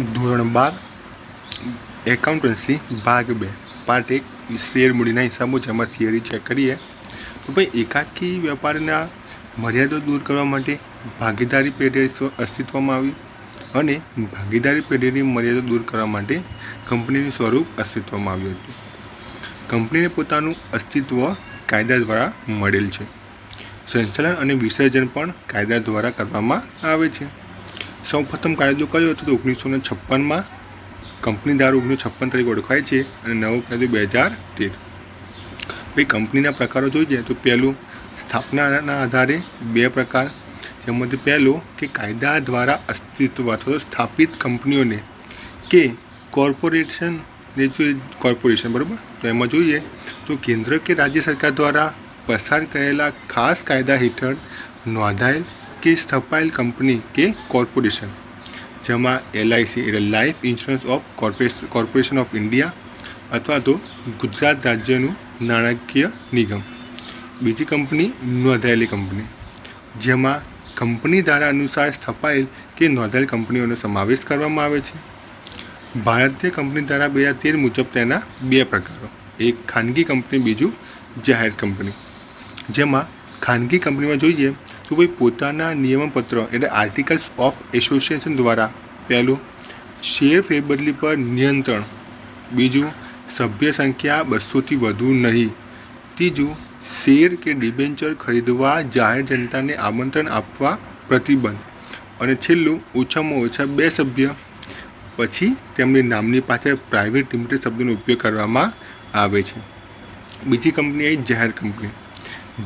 ધોરણ બાર એકાઉન્ટન્સી ભાગ બે. પાર્ટ એક, શેર મૂડીના હિસાબો જેમાં થિયરી ચેક કરીએ. તો ભાઈ, એકાકી વેપારના મર્યાદા દૂર કરવા માટે ભાગીદારી પેઢી અસ્તિત્વમાં આવી અને ભાગીદારી પેઢીની મર્યાદા દૂર કરવા માટે કંપનીનું સ્વરૂપ અસ્તિત્વમાં આવ્યું હતું. કંપનીને પોતાનું અસ્તિત્વ કાયદા દ્વારા મળેલ છે. સંચાલન અને વિસર્જન પણ કાયદા દ્વારા કરવામાં આવે છે. સૌપ્રથમ કાયદો કયો હતો તો ઓગણીસો ને છપ્પનમાં? કંપની ધારો ઓગણીસો છપ્પન તરીકે ઓળખાય છે અને નવો કાયદો બે હજાર તેર. ભાઈ, કંપનીના પ્રકારો જોઈએ તો પહેલું સ્થાપનાના આધારે બે પ્રકાર. જેમાંથી પહેલો કે કાયદા દ્વારા અસ્તિત્વ અથવા તો સ્થાપિત કંપનીઓને કે કોર્પોરેશન ને જોઈએ કોર્પોરેશન, બરાબર? તો એમાં જોઈએ તો કેન્દ્ર કે રાજ્ય સરકાર દ્વારા પસાર કરેલા ખાસ કાયદા હેઠળ નોંધાયેલ કે સ્થપાયેલ કંપની કે કોર્પોરેશન, જેમાં એલઆઈસી એટલે life insurance of corporation corporation of India અથવા તો ગુજરાત રાજ્યનું નાણાકીય નિગમ. બીજી કંપની નોંધાયેલી કંપની, જેમાં કંપની ધારા અનુસાર સ્થપાયેલ કે નોંધાયેલ કંપનીઓનો સમાવેશ કરવામાં આવે છે. ભારતીય કંપની ધારા બે હજાર તેર મુજબ તેના બે પ્રકારો, એક ખાનગી કંપની, બીજું જાહેર કંપની, જેમાં ખાનગી કંપનીમાં જોઈએ તો ભાઈ પોતાના નિયમનપત્ર એટલે આર્ટિકલ્સ ઓફ એસોસિએશન દ્વારા પહેલું શેર ફેરબદલી પર નિયંત્રણ, બીજું સભ્ય સંખ્યા બસોથી વધુ નહીં, ત્રીજું શેર કે ડિબેન્ચર ખરીદવા જાહેર જનતાને આમંત્રણ આપવા પ્રતિબંધ અને છેલ્લું ઓછામાં ઓછા બે સભ્ય, પછી તેમની નામની પાછળ પ્રાઇવેટ લિમિટેડ શબ્દનો ઉપયોગ કરવામાં આવે છે. બીજી કંપની એ જાહેર કંપની.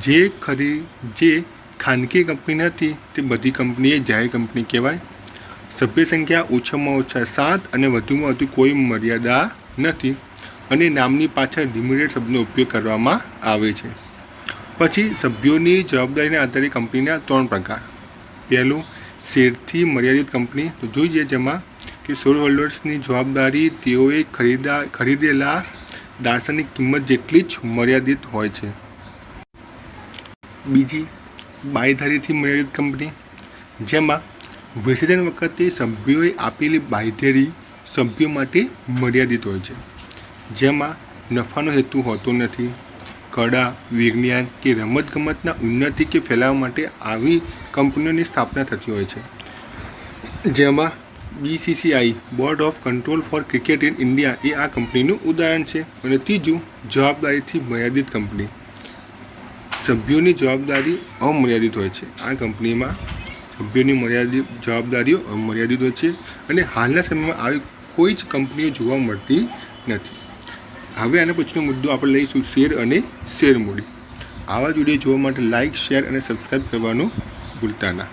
જે ખરી, જે ખાનગી કંપની નથી તે બધી કંપની એ જાહેર કંપની કહેવાય. સભ્ય સંખ્યા ઓછામાં ઓછા સાત અને વધુમાં વધુ કોઈ મર્યાદા નથી અને નામની પાછળ લિમિટેડ શબ્દનો ઉપયોગ કરવામાં આવે છે. પછી સભ્યોની જવાબદારીના આધારે કંપનીના ત્રણ પ્રકાર. પહેલું, શેરથી મર્યાદિત કંપની. તો જોઈએ જેમાં કે શેર હોલ્ડર્સની જવાબદારી તેઓએ ખરીદા, ખરીદેલા દાર્શનિક કિંમત જેટલી જ મર્યાદિત હોય છે. બીજી બાયધારીથી મર્યાદિત કંપની, જેમાં વિસર્જન વખતે સભ્યોએ આપેલી બાંયધરી સભ્યો માટે મર્યાદિત હોય છે, જેમાં નફાનો હેતુ હોતો નથી કળા વિજ્ઞાન કે રમતગમતના ઉન્નતિ કે ફેલાવા માટે આવી કંપનીઓની સ્થાપના થતી હોય છે. જેમાં BCCI board of control for cricket in India એ આ કંપનીનું ઉદાહરણ છે અને ત્રીજું જવાબદારીથી મર્યાદિત કંપની. સભ્યોની જવાબદારી અમર્યાદિત હોય છે. આ કંપનીમાં સભ્યોની મર્યાદિત, જવાબદારીઓ અમર્યાદિત હોય છે અને હાલના સમયમાં આવી કોઈ જ કંપનીઓ જોવા મળતી નથી. હવે આના પછીનો મુદ્દો આપણે લઈશું શેર અને શેર મૂડી આવા જ વીડિયો જોવા માટે લાઇક શેર અને સબસ્ક્રાઈબ કરવાનું ભૂલતા ના.